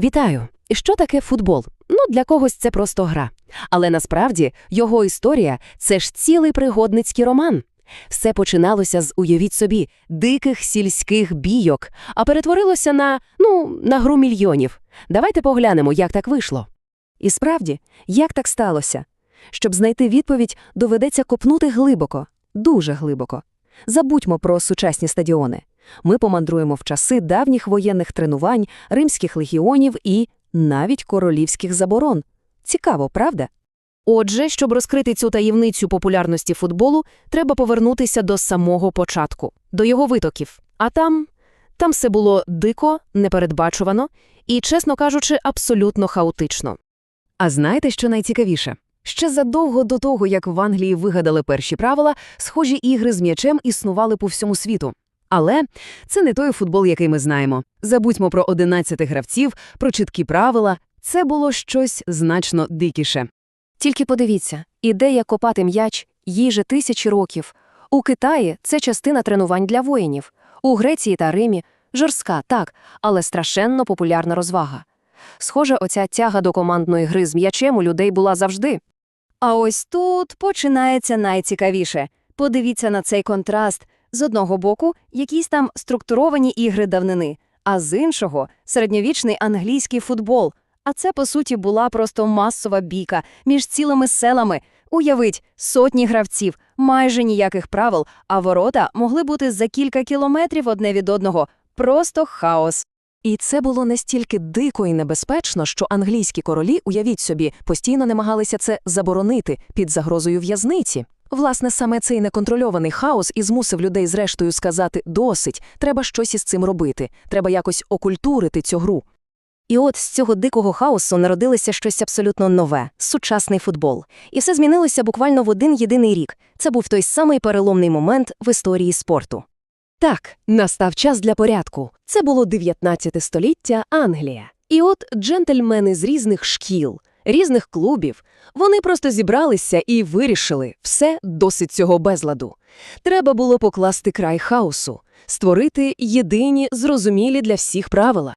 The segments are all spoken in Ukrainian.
Вітаю! Що таке футбол? Ну, для когось це просто гра. Але насправді його історія це ж цілий пригодницький роман. Все починалося з, уявіть собі, диких сільських бійок, а перетворилося на, ну, на гру мільйонів. Давайте поглянемо, як так вийшло. І справді, як так сталося? Щоб знайти відповідь, доведеться копнути глибоко, дуже глибоко. Забудьмо про сучасні стадіони. Ми помандруємо в часи давніх воєнних тренувань, римських легіонів і навіть королівських заборон. Цікаво, правда? Отже, щоб розкрити цю таємницю популярності футболу, треба повернутися до самого початку, до його витоків. А там, там все було дико, непередбачувано і, чесно кажучи, абсолютно хаотично. А знаєте, що найцікавіше? Ще задовго до того, як в Англії вигадали перші правила, схожі ігри з м'ячем існували по всьому світу. Але це не той футбол, який ми знаємо. Забудьмо про 11 гравців, про чіткі правила. Це було щось значно дикіше. Тільки подивіться, ідея копати м'яч їй тисячі років. У Китаї це частина тренувань для воїнів. У Греції та Римі жорстка, так, але страшенно популярна розвага. Схоже, оця тяга до командної гри з м'ячем у людей була завжди. А ось тут починається найцікавіше. Подивіться на цей контраст. З одного боку, якісь там структуровані ігри давнини, а з іншого середньовічний англійський футбол. А це, по суті, була просто масова бійка між цілими селами. Уявіть, сотні гравців, майже ніяких правил, а ворота могли бути за кілька кілометрів одне від одного. Просто хаос. І це було настільки дико і небезпечно, що англійські королі, уявіть собі, постійно намагалися це заборонити під загрозою в'язниці. Власне, саме цей неконтрольований хаос і змусив людей зрештою сказати «досить, треба щось із цим робити, треба якось окультурити цю гру». І от з цього дикого хаосу народилося щось абсолютно нове сучасний футбол. І все змінилося буквально в один єдиний рік. Це був той самий переломний момент в історії спорту. Так, настав час для порядку. Це було 19 століття Англія. І от джентльмени з різних шкіл, різних клубів, вони просто зібралися і вирішили все досить цього безладу. Треба було покласти край хаосу, створити єдині зрозумілі для всіх правила.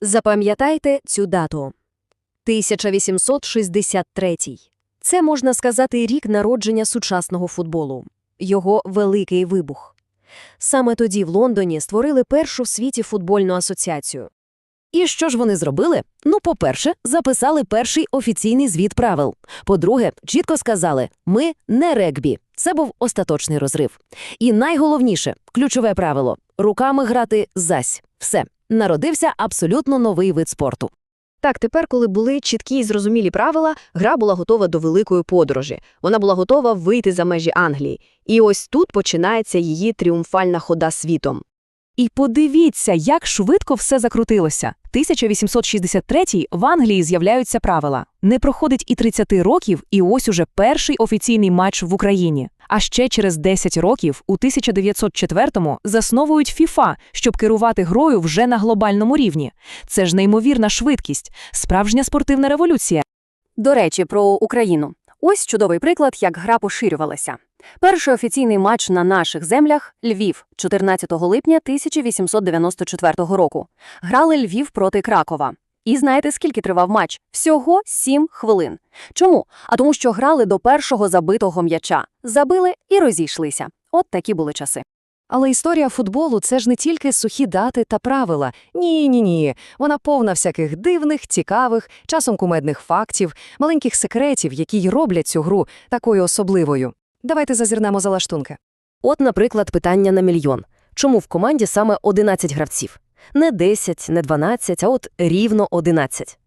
Запам'ятайте цю дату. 1863. Це, можна сказати, рік народження сучасного футболу. Його великий вибух. Саме тоді в Лондоні створили першу в світі футбольну асоціацію. І що ж вони зробили? Ну, по-перше, записали перший офіційний звіт правил. По-друге, чітко сказали, ми не регбі. Це був остаточний розрив. І найголовніше, ключове правило руками грати зась. Все. Народився абсолютно новий вид спорту. Так, тепер, коли були чіткі і зрозумілі правила, гра була готова до великої подорожі. Вона була готова вийти за межі Англії. І ось тут починається її тріумфальна хода світом. І подивіться, як швидко все закрутилося. 1863 в Англії з'являються правила. Не проходить і 30 років, і ось уже перший офіційний матч в Україні. А ще через 10 років, у 1904-му, засновують ФІФА, щоб керувати грою вже на глобальному рівні. Це ж неймовірна швидкість, справжня спортивна революція. До речі, про Україну. Ось чудовий приклад, як гра поширювалася. Перший офіційний матч на наших землях – Львів, 14 липня 1894 року. Грали Львів проти Кракова. І знаєте, скільки тривав матч? Всього 7 хвилин. Чому? А тому, що грали до першого забитого м'яча. Забили і розійшлися. От такі були часи. Але історія футболу це ж не тільки сухі дати та правила. Ні-ні-ні. Вона повна всяких дивних, цікавих, часом кумедних фактів, маленьких секретів, які й роблять цю гру такою особливою. Давайте зазирнемо за лаштунки. От, наприклад, питання на мільйон. Чому в команді саме 11 гравців? Не 10, не 12, а от рівно 11.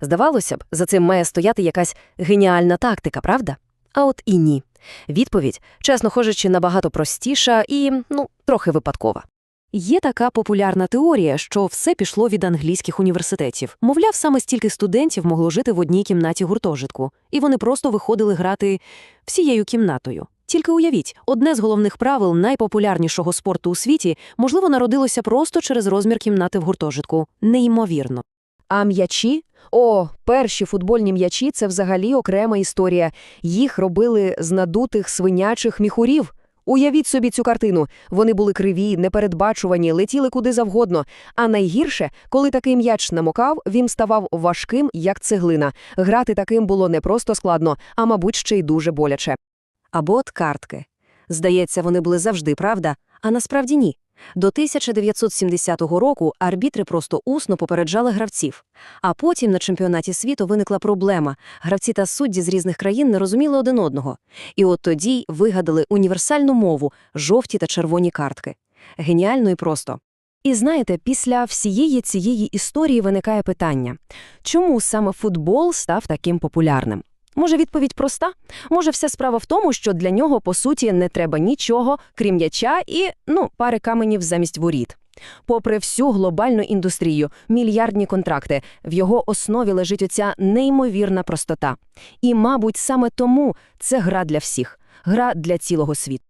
Здавалося б, за цим має стояти якась геніальна тактика, правда? А от і ні. Відповідь, чесно кажучи, набагато простіша і, ну, трохи випадкова. Є така популярна теорія, що все пішло від англійських університетів. Мовляв, саме стільки студентів могло жити в одній кімнаті гуртожитку, і вони просто виходили грати всією кімнатою. Тільки уявіть, одне з головних правил найпопулярнішого спорту у світі, можливо, народилося просто через розмір кімнати в гуртожитку. Неймовірно. А м'ячі? О, перші футбольні м'ячі це взагалі окрема історія. Їх робили з надутих свинячих міхурів. Уявіть собі цю картину. Вони були криві, непередбачувані, летіли куди завгодно. А найгірше, коли такий м'яч намокав, він ставав важким, як цеглина. Грати таким було не просто складно, а, мабуть, ще й дуже боляче. Або от картки. Здається, вони були завжди, правда? А насправді ні. До 1970 року арбітри просто усно попереджали гравців. А потім на чемпіонаті світу виникла проблема. Гравці та судді з різних країн не розуміли один одного. І от тоді вигадали універсальну мову – жовті та червоні картки. Геніально і просто. І знаєте, після всієї цієї історії виникає питання, чому саме футбол став таким популярним? Може, відповідь проста? Може, вся справа в тому, що для нього, по суті, не треба нічого, крім яча і, ну, пари каменів замість воріт. Попри всю глобальну індустрію, мільярдні контракти, в його основі лежить оця неймовірна простота. І, мабуть, саме тому це гра для всіх, гра для цілого світу.